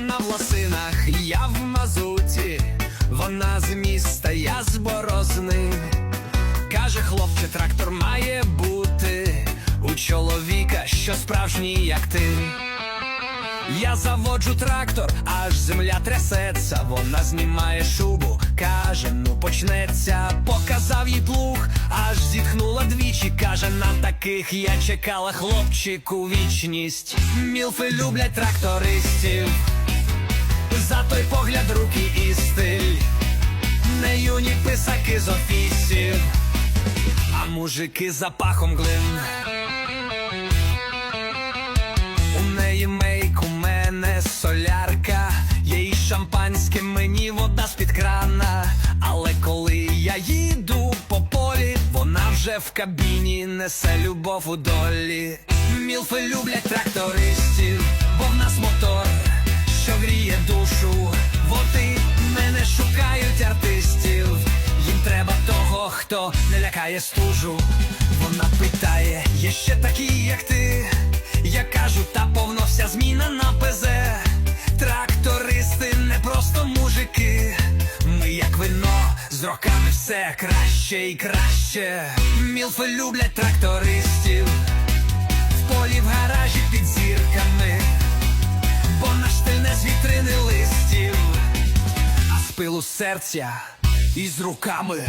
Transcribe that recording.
На в я в мазуті, вона з міста, я з борозни. Каже, хлопче, трактор має бути у чоловіка, що справжній, як ти. Я заводжу трактор, аж земля трясеться, вона знімає шубу, каже, ну почнеться, показав їй плуг, аж зітхнула двічі, каже, на таких я чекала хлопчику вічність. Мілфи люблять трактористів. Писаки з офісів, а мужики з запахом глин. У неї мейк, у мене солярка, їй шампанське, мені вода з-під крана. Але коли я їду по полі, вона вже в кабіні несе любов у долі. Мілфи люблять трактористів, хто не лякає стужу. Вона питає, є ще такі, як ти. Я кажу, та повно вся зміна на ПЗ. Трактористи не просто мужики. Ми як вино, з роками все краще і краще. Мілфи люблять трактористів. В полі в гаражі під зірками. Бо наш стиль не з вітрини листів, а з пилу серця і з руками.